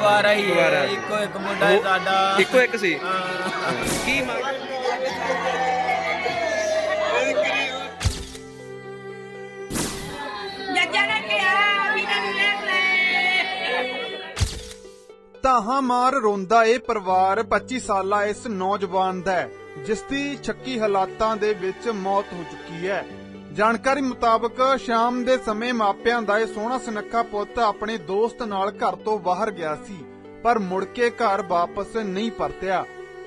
ਕੁਵਾਰਾ ਹੀ। ਹੈ ਇੱਕੋ ਇੱਕ ਮੁੰਡਾ ਹੈ ਸਾਡਾ ਇੱਕੋ ਇੱਕ ਸੀ। ਕੀ ਮੰਗ ਜੱਜਾਂ ਨੇ ਕਿਹਾ ਵੀ ਇਹਨਾਂ ਨੂੰ ਲੈ ਲੈ ਤਾਹਾਂ ਮਾਰ ਰੋਂਦਾ ਇਹ ਪਰਿਵਾਰ 25 ਸਾਲਾ ਇਸ ਨੌਜਵਾਨ ਦਾ ਜਿਸ ਦੀ ਛੱਕੀ ਹਾਲਾਤਾਂ ਦੇ ਵਿੱਚ ਮੌਤ ਹੋ ਚੁੱਕੀ ਹੈ ਜਾਣਕਾਰੀ ਮੁਤਾਬਕ ਸ਼ਾਮ ਦੇ ਸਮੇਂ ਮਾਪਿਆਂ ਦਾ ਇਹ ਸੋਹਣਾ ਸੁਨੱਖਾ ਪੁੱਤ ਆਪਣੇ ਦੋਸਤ ਨਾਲ ਘਰ ਤੋਂ ਬਾਹਰ ਗਿਆ ਸੀ, ਪਰ ਮੁੜ ਕੇ ਘਰ ਵਾਪਸ ਨਹੀਂ ਪਰਤਿਆ।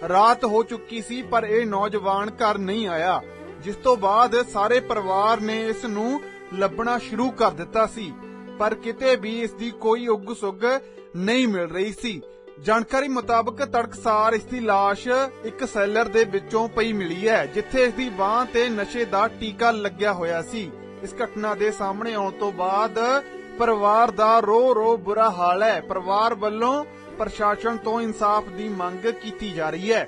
ਰਾਤ ਹੋ ਚੁੱਕੀ ਸੀ, ਪਰ ਇਹ ਨੌਜਵਾਨ ਘਰ ਨਹੀਂ ਆਇਆ, ਜਿਸ ਤੋਂ ਬਾਅਦ ਸਾਰੇ ਪਰਿਵਾਰ ਨੇ ਇਸ ਨੂੰ ਲੱਭਣਾ ਸ਼ੁਰੂ ਕਰ ਦਿੱਤਾ ਸੀ, ਪਰ ਕਿਤੇ ਵੀ ਇਸ ਦੀ ਕੋਈ ਉਗ ਸੁਗ ਨਹੀਂ ਮਿਲ ਰਹੀ ਸੀ। ਜਾਣਕਾਰੀ ਮੁਤਾਬਕ ਤੜਕਸਾਰ ਇਸ ਦੀ ਲਾਸ਼ ਇੱਕ ਸੈਲਰ ਦੇ ਵਿੱਚੋਂ ਪਈ ਮਿਲੀ ਹੈ, ਜਿੱਥੇ ਇਸ ਦੀ ਬਾਹ ਤੇ ਨਸ਼ੇ ਦਾ ਟੀਕਾ ਲੱਗਿਆ ਹੋਇਆ ਸੀ। ਇਸ ਘਟਨਾ ਦੇ ਸਾਹਮਣੇ ਆਉਣ ਤੋਂ ਬਾਅਦ ਪਰਿਵਾਰ ਦਾ ਰੋ ਰੋ ਬੁਰਾ ਹਾਲ ਹੈ। ਪਰਿਵਾਰ ਵੱਲੋਂ ਪ੍ਰਸ਼ਾਸਨ ਤੋਂ ਇਨਸਾਫ ਦੀ ਮੰਗ ਕੀਤੀ ਜਾ ਰਹੀ ਹੈ।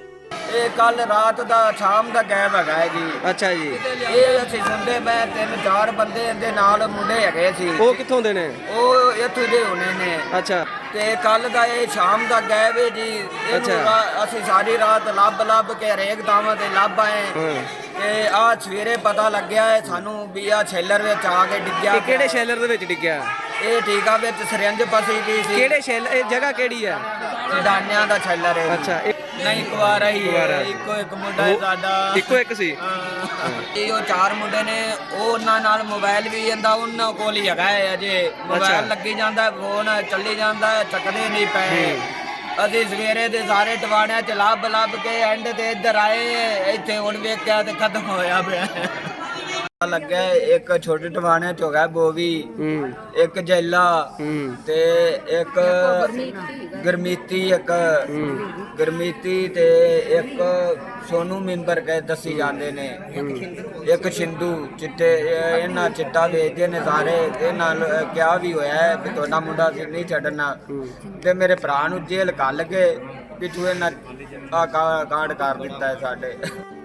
ਇਹ ਕੱਲ ਰਾਤ ਦਾ ਸ਼ਾਮ ਦਾ ਗੈਬ ਹੈਗਾ ਹੈ ਜੀ। ਅੱਛਾ ਜੀ। ਇਹ ਅਸੀਂ ਸੁਣਦੇ ਮੈਂ ਤਿੰਨ ਚਾਰ ਬੰਦੇ ਇਹਦੇ ਨਾਲ ਮੁੰਡੇ ਹੈਗੇ ਸੀ। ਉਹ ਕਿੱਥੋਂ ਦੇ ਨੇ? ਉਹ ਇੱਥੇ ਦੇ ਹੋਣੇ ਨੇ। ਅੱਛਾ। ਤੇ ਕੱਲ ਦਾ ਇਹ ਸ਼ਾਮ ਦਾ ਗੈਬ ਹੈ ਜੀ। ਇਹਨੂੰ ਅੱਛਾ। ਰਾ- ਅਸੀਂ ਸਾਰੀ ਰਾਤ ਲੱਭ ਲੱਭ ਕੇ ਹਰੇਕ ਥਾਵਾਂ ਤੇ ਲੱਭ ਆਏ। ਹਾਂ। ਤੇ ਆ ਸਵੇਰੇ ਪਤਾ ਲੱਗਿਆ ਹੈ ਸਾਨੂੰ ਵੀ ਆ ਛੇਲਰ ਵਿੱਚ ਆ ਕੇ ਡਿੱਗਿਆ ਇਹ ਕਿਹੜੇ। ਸ਼ੈਲਰ ਦੇ ਵਿੱਚ ਡਿੱਗਿਆ? ਇਹ ਟੀਕਾ ਵਿੱਚ ਸਰਿੰਜ ਫਸੀ ਗਈ ਸੀ। ਕਿਹੜੇ ਸ਼ੈਲ ਇਹ ਜਗ੍ਹਾ ਕਿਹੜੀ ਹੈ? ਦਾਨਿਆਂ ਦਾ ਛੇਲਰ ਹੈ। ਅੱਛਾ ਇਹ ਨਹੀਂ ਹੀ ਕੁਆਰਾ। ਹੈ। ਇੱਕੋ ਇੱਕ ਮੁੰਡਾ ਹੈ ਸਾਡਾ। ਇੱਕੋ ਇੱਕ ਸੀ? ਹਾਂ। ਇਹ ਉਹ ਚਾਰ ਮੁੰਡੇ ਨੇ ਉਹ ਉਹਨਾਂ ਨਾਲ ਮੋਬਾਈਲ ਵੀ ਜਾਂਦਾ ਉਹਨਾਂ ਕੋਲ ਹੀ ਹੈਗਾ ਹੈ ਅਜੇ। ਅੱਛਾ। ਮੋਬਾਈਲ ਲੱਗੀ ਜਾਂਦਾ ਫੋਨ ਚੱਲੀ ਜਾਂਦਾ ਹੈ, ਚੱਕਦੇ ਨਹੀਂ ਪਏ। ਅਸੀਂ ਸਵੇਰੇ ਦੇ ਸਾਰੇ ਟਵਾਣਿਆਂ ਚ ਲੱਭ ਲੱਭ ਕੇ ਐਂਡ ਤੇ ਇੱਧਰ ਆਏ ਇੱਥੇ ਹੁਣ ਵੇਖਿਆ ਤੇ ਖਤਮ ਹੋਇਆ ਪਿਆ। ਲੱਗਾ ਹੈ, ਇੱਕ ਛੋਟੇ ਟਵਾਣੇ ਚ ਹੋ ਗਿਆ ਬੋਵੀ ਹੂੰ। ਇੱਕ ਜੈਲਾ ਹੂੰ। ਤੇ ਇੱਕ ਗਰਮੀਤੀ ਇੱਕ ਗਰਮੀਤੀ ਤੇ ਇੱਕ ਸੋਨੂ ਮੈਂਬਰ ਕਹੇ ਦੱਸੀ ਜਾਂਦੇ ਨੇ। ਇੱਕ ਸਿੰਧੂ ਚਿੱਟੇ ਇਹ- ਇਹਨਾਂ ਚਿੱਟਾ ਵੇਚਦੇ ਨੇ ਸਾਰੇ। ਇਹ ਨਾਲ ਕਿਹਾ ਵੀ ਹੋਇਆ ਹੈ ਵੀ ਤੁਹਾਡਾ ਮੁੰਡਾ ਸੀ ਨਹੀਂ ਛੱਡਣਾ ਤੇ ਮੇਰੇ ਭਰਾ ਨੂੰ ਜੇਲ੍ਹ ਕੱਲ ਕੇ ਪਿੱਛੂ ਇਹਨਾਂ ਆ ਕਾਂਡ ਕਰ ਦਿੱਤਾ ਹੈ ਸਾਡੇ।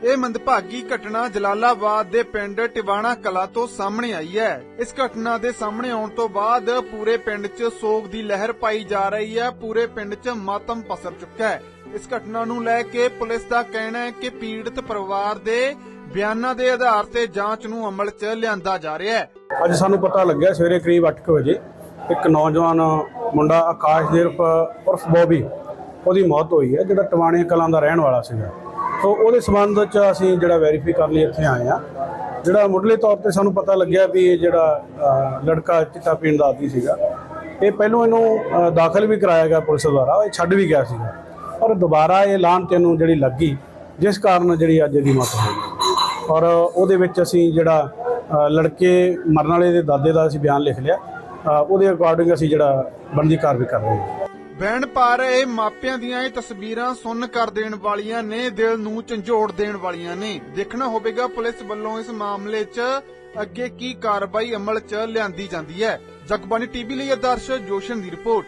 ਇਹ ਮੰਦਭਾਗੀ ਘਟਨਾ ਜਲਾਲਾਬਾਦ ਦੇ ਪਿੰਡ ਟਿਵਾਣਾ ਕਲਾ ਤੋਂ ਸਾਹਮਣੇ ਆਈ ਹੈ। ਇਸ ਘਟਨਾ ਦੇ ਸਾਹਮਣੇ ਆਉਣ ਤੋਂ ਬਾਅਦ ਪੂਰੇ ਪਿੰਡ 'ਚ ਸੋਗ ਦੀ ਲਹਿਰ ਪਾਈ ਜਾ ਰਹੀ ਹੈ। ਪੂਰੇ ਪਿੰਡ 'ਚ ਮਾਤਮ ਪਸਰ ਚੁੱਕਾ ਹੈ। ਇਸ ਘਟਨਾ ਨੂੰ ਲੈ ਕੇ ਪੁਲਿਸ ਦਾ ਕਹਿਣਾ ਹੈ ਕਿ ਪੀੜਤ ਪਰਿਵਾਰ ਦੇ ਬਿਆਨਾਂ ਦੇ ਆਧਾਰ ਤੇ ਜਾਂਚ ਨੂੰ ਅਮਲ 'ਚ ਲਿਆਂਦਾ ਜਾ ਰਿਹਾ ਹੈ। ਅੱਜ ਸਾਨੂੰ ਪਤਾ ਲੱਗਿਆ ਸਵੇਰੇ ਕਰੀਬ 8 ਵਜੇ ਇੱਕ ਨੌਜਵਾਨ ਮੁੰਡਾ ਆਕਾਸ਼ਦੀਪ ਉਰਫ ਬੋਬੀ ਉਹਦੀ ਮੌਤ ਹੋਈ ਹੈ, ਜਿਹੜਾ ਟਵਾਣੇ ਕਲਾਂ ਦਾ ਰਹਿਣ ਵਾਲਾ ਸੀਗਾ। ਸੋ ਉਹਦੇ ਸੰਬੰਧ 'ਚ ਅਸੀਂ ਜਿਹੜਾ ਵੈਰੀਫਾਈ ਕਰਨ ਲਈ, ਇੱਥੇ ਆਏ ਆ ਜਿਹੜਾ ਮੁੱਢਲੇ ਤੌਰ ਤੇ ਸਾਨੂੰ ਪਤਾ ਲੱਗਿਆ ਵੀ ਇਹ ਜਿਹੜਾ ਲੜਕਾ ਚਿੱਟਾ ਪੀਣ ਦਾ ਆਦੀ ਸੀਗਾ। ਇਹ ਪਹਿਲੋਂ ਇਹਨੂੰ ਦਾਖਲ ਵੀ ਕਰਾਇਆ ਗਿਆ ਪੁਲਿਸ ਦੁਆਰਾ, ਇਹ ਛੱਡ ਵੀ ਗਿਆ ਸੀਗਾ। ਔਰ ਦੁਬਾਰਾ ਇਹ ਲਾਹਨ ਤੈਨੂੰ ਇਹਨੂੰ ਜਿਹੜੀ ਲੱਗੀ, ਜਿਸ ਕਾਰਨ ਜਿਹੜੀ ਅੱਜ ਇਹਦੀ ਮੌਤ ਹੋਈ। ਔਰ ਉਹਦੇ ਵਿੱਚ ਅਸੀਂ ਜਿਹੜਾ ਲੜਕੇ ਮਰਨ ਵਾਲੇ ਦੇ ਦਾਦੇ ਦਾ ਅਸੀਂ ਬਿਆਨ ਲਿਖ ਲਿਆ। ਉਹਦੇ ਅਕੋਰਡਿੰਗ ਅਸੀਂ ਜਿਹੜਾ ਬਣਦੀ ਕਾਰਵਾਈ ਕਰ ਰਹੇ ਹਾਂ। ਬੈਣ ਪਾ ਰਹੇ ਮਾਪਿਆਂ ਦੀਆਂ ਇਹ ਤਸਵੀਰਾਂ ਸੁੰਨ ਕਰ ਦੇਣ ਵਾਲੀਆਂ ਨੇ, ਦਿਲ ਨੂੰ ਝੰਜੋੜ ਦੇਣ ਵਾਲੀਆਂ ਨੇ। ਦੇਖਣਾ ਹੋਵੇਗਾ ਪੁਲਿਸ ਵੱਲੋਂ ਇਸ ਮਾਮਲੇ 'ਚ ਅੱਗੇ ਕੀ ਕਾਰਵਾਈ ਅਮਲ 'ਚ ਲਿਆਂਦੀ ਜਾਂਦੀ ਹੈ। ਜਗਬਾਨੀ ਟੀਵੀ ਲਈ ਆਦਰਸ਼ ਜੋਸ਼ਨ ਦੀ ਰਿਪੋਰਟ।